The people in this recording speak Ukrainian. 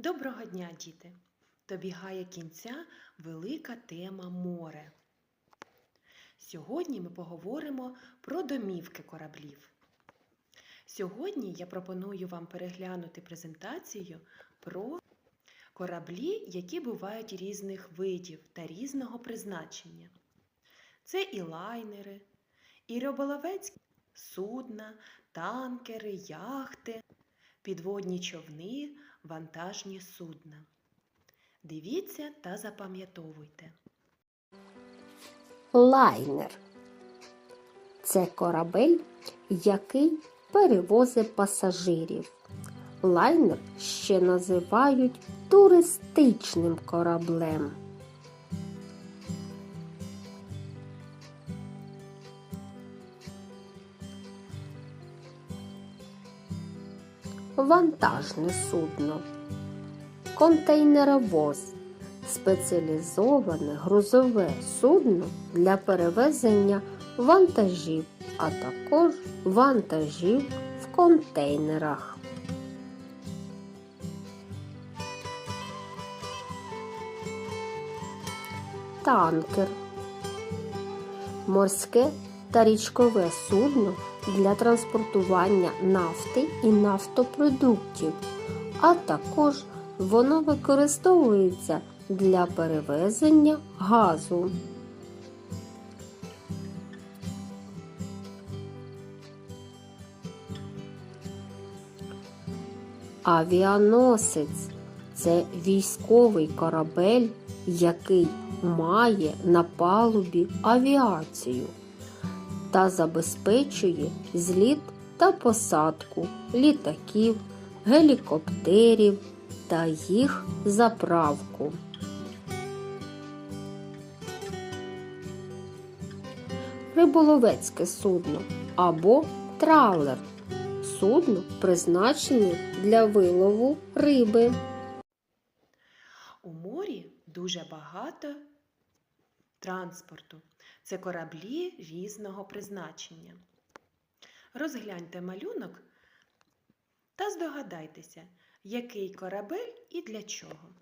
Доброго дня, діти! Добігає кінця велика тема море. Сьогодні ми поговоримо про домівки кораблів. Сьогодні я пропоную вам переглянути презентацію про кораблі, які бувають різних видів та різного призначення. Це і лайнери, і риболовецькі судна, танкери, яхти, підводні човни, вантажні судна. Дивіться та запам'ятовуйте. Лайнер це корабель, який перевозить пасажирів. Лайнер ще називають туристичним кораблем. Вантажне судно. Контейнеровоз спеціалізоване грузове судно для перевезення вантажів, а також вантажів в контейнерах. Танкер морське та річкове судно для транспортування нафти і нафтопродуктів, а також воно використовується для перевезення газу. Авіаносець це військовий корабель, який має на палубі авіацію та забезпечує зліт та посадку літаків, гелікоптерів та їх заправку. Риболовецьке судно або тралер судно призначене для вилову риби. У морі дуже багато транспорту. Це кораблі різного призначення. Розгляньте малюнок та здогадайтеся, який корабель і для чого.